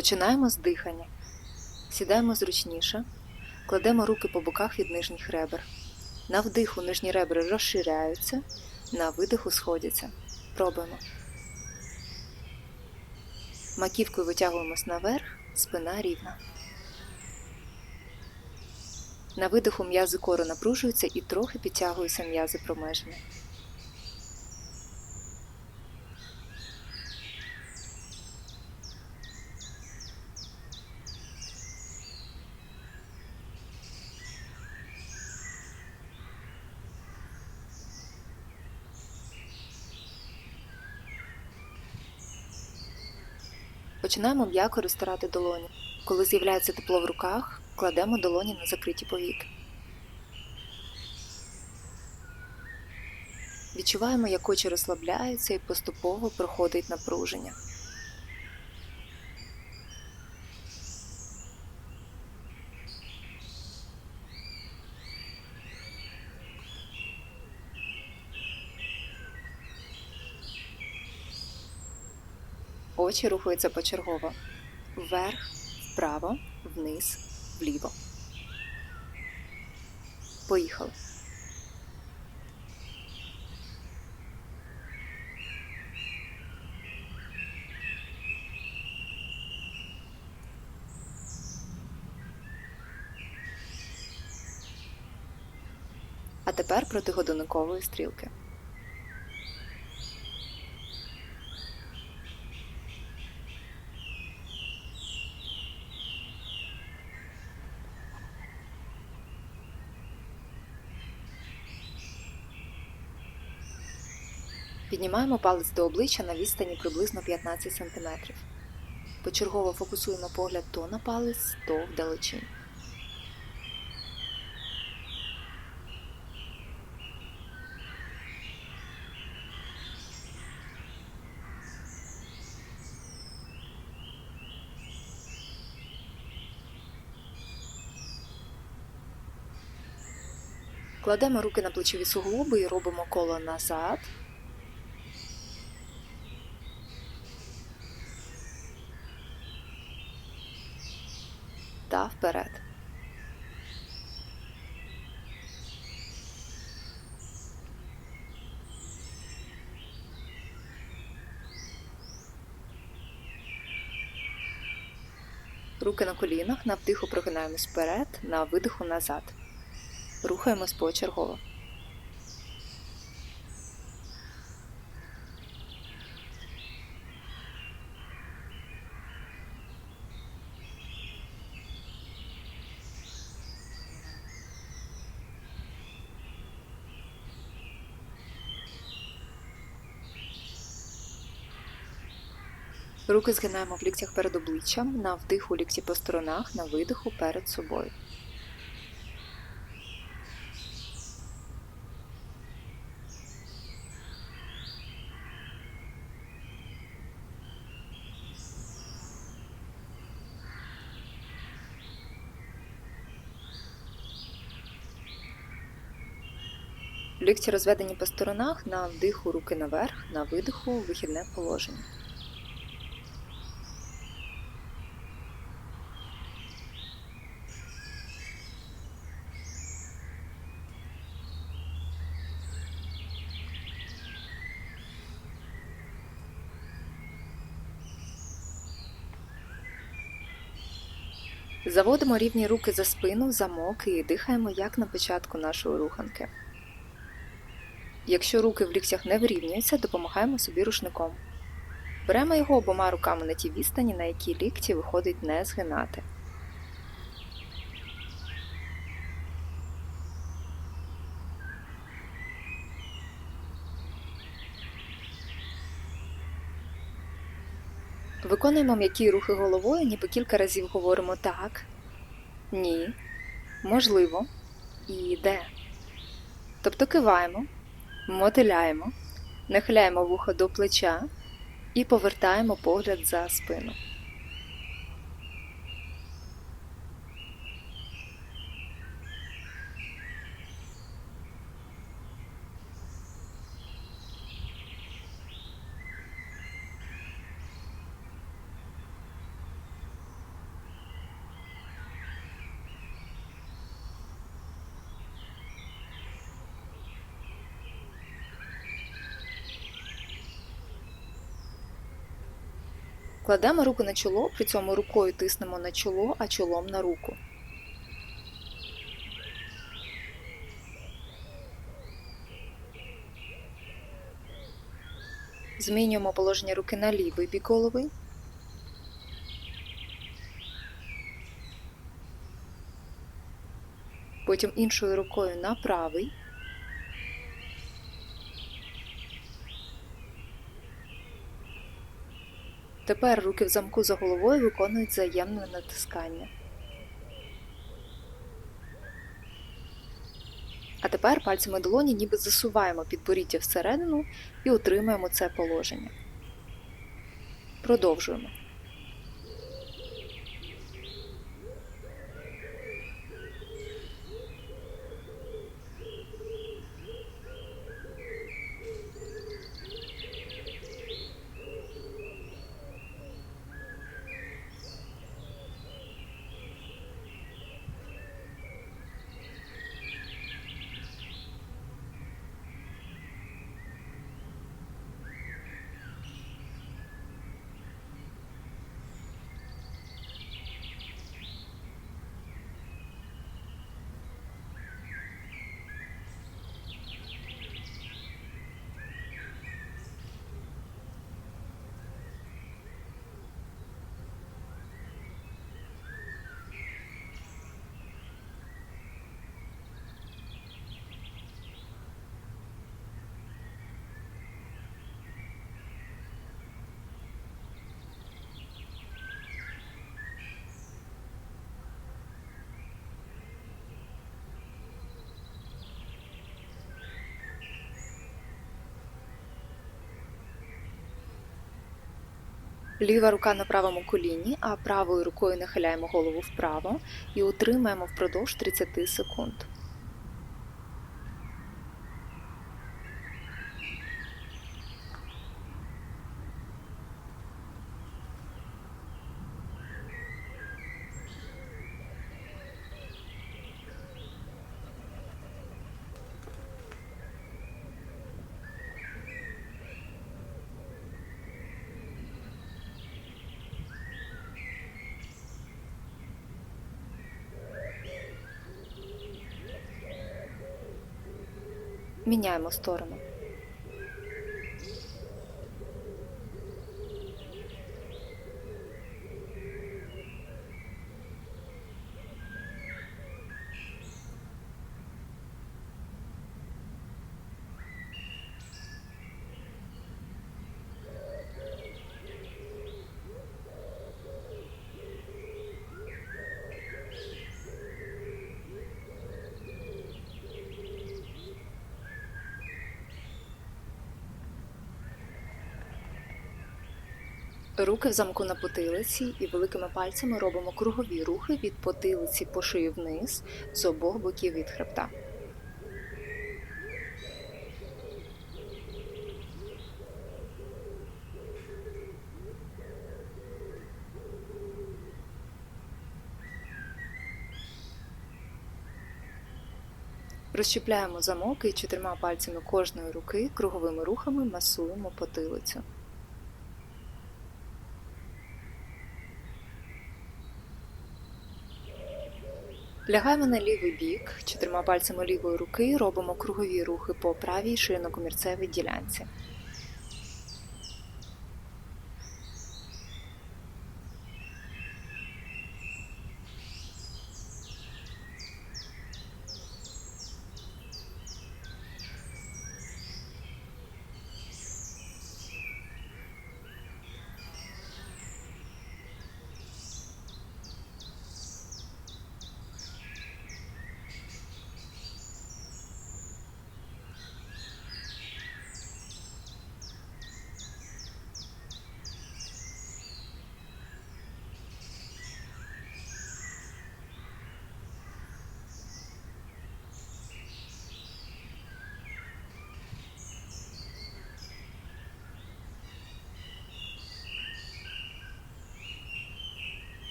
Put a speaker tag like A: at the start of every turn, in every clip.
A: Починаємо з дихання. Сідаємо зручніше, кладемо руки по боках від нижніх ребер. На вдиху нижні ребра розширяються, на видиху сходяться. Пробуємо. Маківкою витягуємось наверх, спина рівна. На видиху м'язи кору напружуються і трохи підтягуються м'язи промежини. Починаємо м'яко розтирати долоні. Коли з'являється тепло в руках, кладемо долоні на закриті повіки. Відчуваємо, як очі розслабляються і поступово проходить напруження. Очі рухаються почергово. Вверх, вправо, вниз, вліво. Поїхали. А тепер проти годинникової стрілки. Піднімаємо палець до обличчя на відстані приблизно 15 см. Почергово фокусуємо погляд то на палець, то вдалечінь. Кладемо руки на плечові суглоби і робимо коло назад. Та вперед. Руки на колінах, на вдиху прогинаємось вперед, на видиху назад. Рухаємось почергово. Руки згинаємо в ліктях перед обличчям, на вдиху лікті по сторонах, на видиху перед собою. Лікті розведені по сторонах, на вдиху руки наверх, на видиху вихідне положення. Заводимо рівні руки за спину, замок і дихаємо як на початку нашої руханки. Якщо руки в ліктях не вирівнюються, допомагаємо собі рушником. Беремо його обома руками на ті відстані, на які лікті виходить не згинати. Виконуємо м'які рухи головою, ніби кілька разів говоримо так, ні, можливо і де. Тобто киваємо, мотиляємо, нахиляємо вухо до плеча і повертаємо погляд за спину. Кладемо руку на чоло, при цьому рукою тиснемо на чоло, а чолом на руку. Змінюємо положення руки на лівий бік голови. Потім іншою рукою на правий. Тепер руки в замку за головою виконують взаємне натискання. А тепер пальцями долоні ніби засуваємо підборіддя всередину і утримуємо це положення. Продовжуємо. Ліва рука на правому коліні, а правою рукою нахиляємо голову вправо і утримаємо впродовж 30 секунд. Міняємо сторону. Руки в замку на потилиці і великими пальцями робимо кругові рухи від потилиці по шию вниз з обох боків від хребта. Розщепляємо замок і чотирма пальцями кожної руки круговими рухами масуємо потилицю. Лягаємо на лівий бік, чотирма пальцями лівої руки робимо кругові рухи по правій шийно-комірцевій ділянці.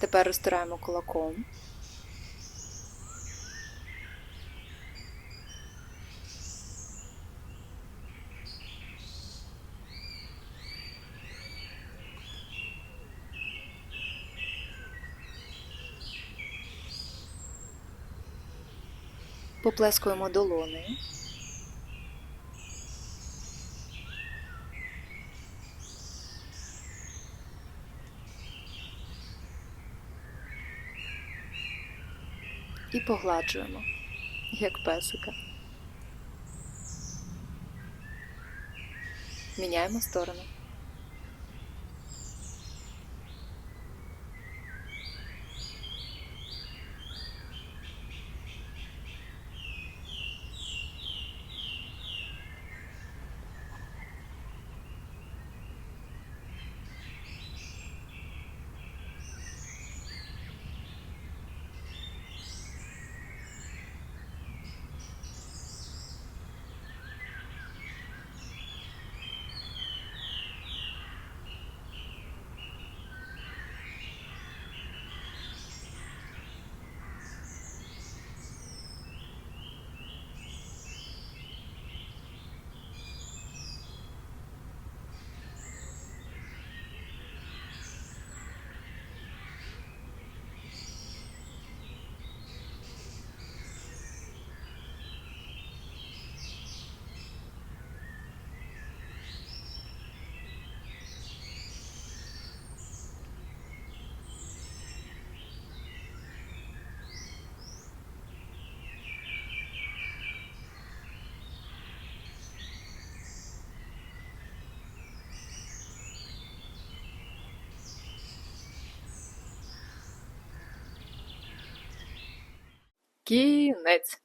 A: Тепер розтираємо кулаком. Поплескуємо долони. І погладжуємо, як песика. Міняємо сторону. Кінець.